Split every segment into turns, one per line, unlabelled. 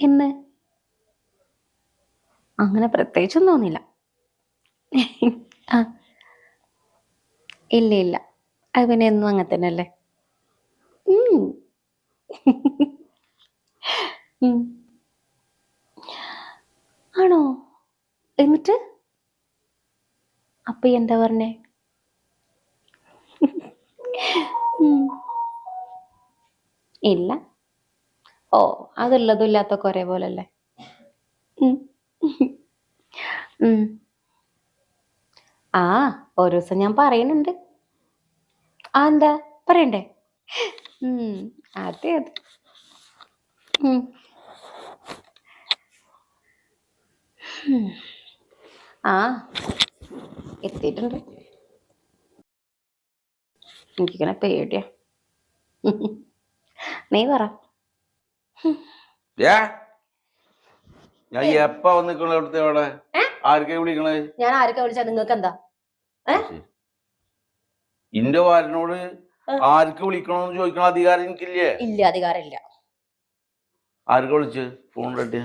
എന്ന്? അങ്ങനെ പ്രത്യേകിച്ചൊന്നും തോന്നില്ല ആ. ഇല്ല ഇല്ല. അത് പിന്നെ എന്നും അങ്ങനെ തന്നെ അല്ലേ. ആണോ? എന്നിട്ട്? അപ്പൊ എന്താ പറഞ്ഞേ. ഇല്ല. ഓ അതുള്ളതും ഇല്ലാത്തൊക്കെ പോലെ അല്ലേ ഉം. ഉം. ആ ഒരു ദിവസം ഞാൻ പറയുന്നുണ്ട് ആ എന്താ പറയണ്ടേ. അതെ അതെ. ഉം. ആ എത്തിയിട്ടുണ്ട് എനിക്കിങ്ങനെ പേടിയാ നീ പറ
ഏ? ഞാൻ എപ്പ വന്നിക്കണ അവിടുത്തെ അവിടെ ആർക്കെ വിളിക്കണേ
ഞാൻ ആർക്കെ വിളിച്ചാ? നിങ്ങൾക്ക് എന്താ
ഇന്റെ വാരനോട് ആർക്ക് വിളിക്കണോന്ന് ചോദിക്കണ അധികാരം എനിക്കില്ലേ?
ഇല്ല അധികാരമില്ല.
ആർക്ക് വിളിച്ച്? ഫോൺ കട്ടിയ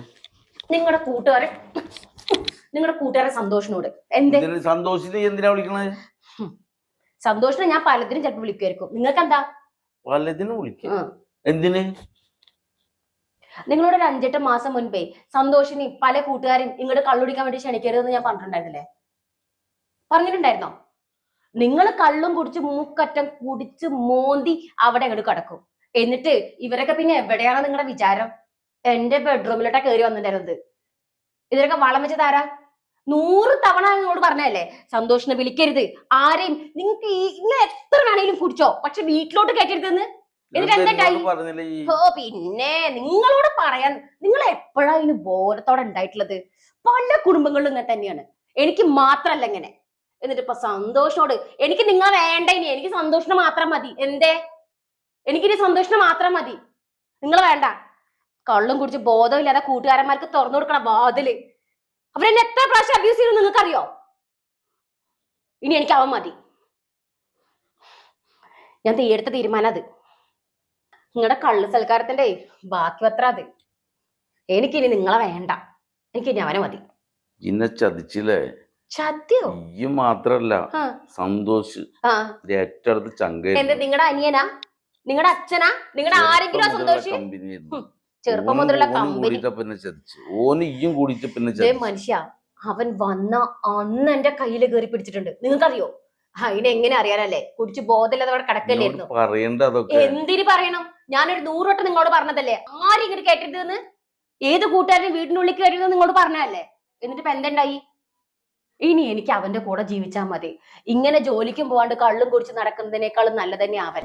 നിങ്ങളുടെ കൂട്ടുകാരൻ. നിങ്ങളുടെ കൂട്ടുകാരൻ സന്തോഷിനോട്. എന്തേ?
സന്തോഷിച്ച് എന്തിനാ വിളിക്കണേ
സന്തോഷിനെ ഞാൻ പലതിനും ചിലപ്പോൾ വിളിക്കുമായിരിക്കും നിങ്ങൾക്ക് എന്താ
പലതിനും വിളിക്കും. എന്തിന്?
നിങ്ങളോട് ഒരു അഞ്ചെട്ട് മാസം മുൻപേ സന്തോഷിനി പല കൂട്ടുകാരും ഇങ്ങോട്ട് കള്ളുടിക്കാൻ വേണ്ടി ക്ഷണിക്കരുതെന്ന് ഞാൻ പറഞ്ഞിട്ടുണ്ടായിരുന്നില്ലേ? പറഞ്ഞിട്ടുണ്ടായിരുന്നോ? നിങ്ങൾ കള്ളും കുടിച്ച് മൂക്കറ്റം കുടിച്ച് മോന്തി അവിടെ അങ്ങോട്ട് കിടക്കും. എന്നിട്ട് ഇവരൊക്കെ പിന്നെ എവിടെയാണ് നിങ്ങളുടെ വിചാരം? എന്റെ ബെഡ്റൂമിലോട്ടാ കയറി വന്നിട്ടുണ്ടായിരുന്നത്. ഇതിനൊക്കെ വളം വെച്ച് താരാ നൂറ് തവണ നിങ്ങളോട് പറഞ്ഞല്ലേ സന്തോഷിനെ വിളിക്കരുത്. ആരെയും നിങ്ങൾക്ക് നിങ്ങൾ എത്ര വേണേലും കുടിച്ചോ. പക്ഷെ വീട്ടിലോട്ട് കയറ്റരുതെന്ന്? പിന്നെ നിങ്ങളോട് പറയാൻ നിങ്ങൾ എപ്പോഴാ ഇതിന് ബോധത്തോടെ ഉണ്ടായിട്ടുള്ളത്? പല കുടുംബങ്ങളിലും ഇങ്ങനെ തന്നെയാണ്. എനിക്ക് മാത്രല്ല ഇങ്ങനെ. എന്നിട്ട് ഇപ്പൊ സന്തോഷോട് എനിക്ക് നിങ്ങൾ വേണ്ട ഇനി. എനിക്ക് സന്തോഷം മാത്രം മതി. എന്തേ? എനിക്കിനി സന്തോഷം മാത്രം മതി. നിങ്ങൾ വേണ്ട. കള്ളും കുടിച്ച് ബോധമില്ലാതെ കൂട്ടുകാരന്മാർക്ക് തുറന്നു കൊടുക്കണ വാതിൽ. അവരെന്നെ എത്ര പ്രാവശ്യം അബ്യൂസ് ചെയ്തു നിങ്ങൾക്കറിയോ? ഇനി എനിക്ക് അവൻ മതി. ഞാൻ തീയെടുത്ത തീരുമാനം അത്. നിങ്ങളുടെ കള്ള് സൽക്കാരത്തിന്റെ ബാക്കി പത്ര അത്. എനിക്കിനി നിങ്ങളെ വേണ്ട. എനിക്കിനി അവനെ മതി.
ഇന്നെ ചതിച്ചില്ലേ?
ചത്യോ?
ഈ മാത്രല്ല.
ആ.
സന്തോഷ്.
ആ.
ഏറ്റവും ചങ്ക
എന്ത് നിങ്ങളുടെ അനിയനാ? നിങ്ങളുടെ അച്ഛനാ? നിങ്ങളുടെ ആരെങ്കിലും സന്തോഷി? ചെറുപ്പം മുതലുള്ള കമ്പനി
കൂടിയിട്ട് പിന്നെ ചതിച്ചു ഓന് ഇയും കൂടിയിട്ട് പിന്നെ
മനുഷ്യ അവൻ വന്ന അന്ന് എന്റെ കയ്യിൽ കയറി പിടിച്ചിട്ടുണ്ട്. നിങ്ങൾക്കറിയോ? അതിനെ എങ്ങനെ അറിയാനല്ലേ? കുടിച്ച് ബോധമില്ലാതെ അവിടെ കിടക്കല്ലായിരുന്നു എന്തിന് പറയണം? ഞാനൊരു നൂറോട്ട് നിങ്ങളോട് പറഞ്ഞതല്ലേ? ആരും ഇങ്ങോട്ട് കേട്ടിരുതെന്ന് ഏത് കൂട്ടുകാരനും വീടിനുള്ളിൽ കയറിയത് നിങ്ങളോട് പറഞ്ഞതല്ലേ? എന്നിട്ട് ഇപ്പൊ എന്തുണ്ടായി? ഇനി എനിക്ക് അവന്റെ കൂടെ ജീവിച്ചാൽ മതി. ഇങ്ങനെ ജോലിക്കും പോവാണ്ട് കള്ളും കുടിച്ച് നടക്കുന്നതിനേക്കാളും നല്ലതന്നെ അവൻ.